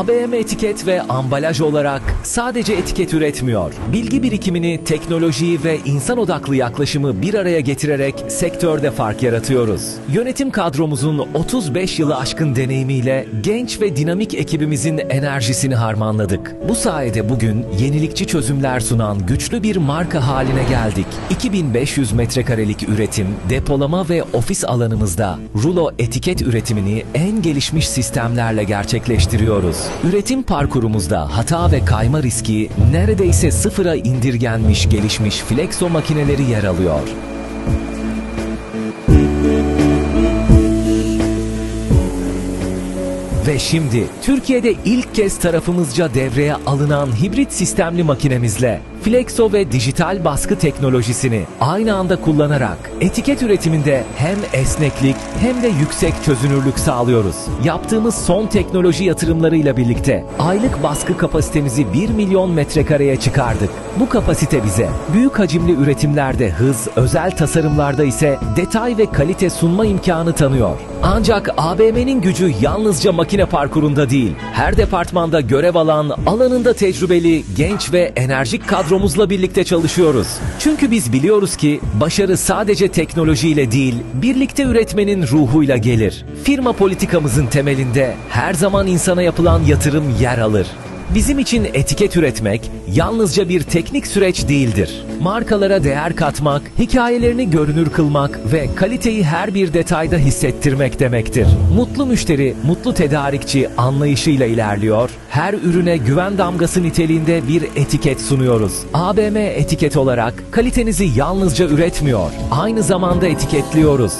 ABM etiket ve ambalaj olarak sadece etiket üretmiyor. Bilgi birikimini, teknolojiyi ve insan odaklı yaklaşımı bir araya getirerek sektörde fark yaratıyoruz. Yönetim kadromuzun 35 yılı aşkın deneyimiyle genç ve dinamik ekibimizin enerjisini harmanladık. Bu sayede bugün yenilikçi çözümler sunan güçlü bir marka haline geldik. 2500 metrekarelik üretim, depolama ve ofis alanımızda rulo etiket üretimini en gelişmiş sistemlerle gerçekleştiriyoruz. Üretim parkurumuzda hata ve kayma riski neredeyse sıfıra indirgenmiş gelişmiş flexo makineleri yer alıyor. Ve şimdi Türkiye'de ilk kez tarafımızca devreye alınan hibrit sistemli makinemizle Flexo ve dijital baskı teknolojisini aynı anda kullanarak etiket üretiminde hem esneklik hem de yüksek çözünürlük sağlıyoruz. Yaptığımız son teknoloji yatırımlarıyla birlikte aylık baskı kapasitemizi 1 milyon metrekareye çıkardık. Bu kapasite bize büyük hacimli üretimlerde hız, özel tasarımlarda ise detay ve kalite sunma imkanı tanıyor. Ancak ABM'nin gücü yalnızca makine parkurunda değil, her departmanda görev alan, alanında tecrübeli, genç ve enerjik kadromuzla birlikte çalışıyoruz. Çünkü biz biliyoruz ki başarı sadece teknolojiyle değil, birlikte üretmenin ruhuyla gelir. Firma politikamızın temelinde her zaman insana yapılan yatırım yer alır. Bizim için etiket üretmek yalnızca bir teknik süreç değildir. Markalara değer katmak, hikayelerini görünür kılmak ve kaliteyi her bir detayda hissettirmek demektir. Mutlu müşteri, mutlu tedarikçi anlayışıyla ilerliyor. Her ürüne güven damgası niteliğinde bir etiket sunuyoruz. ABM etiket olarak kalitenizi yalnızca üretmiyor, aynı zamanda etiketliyoruz.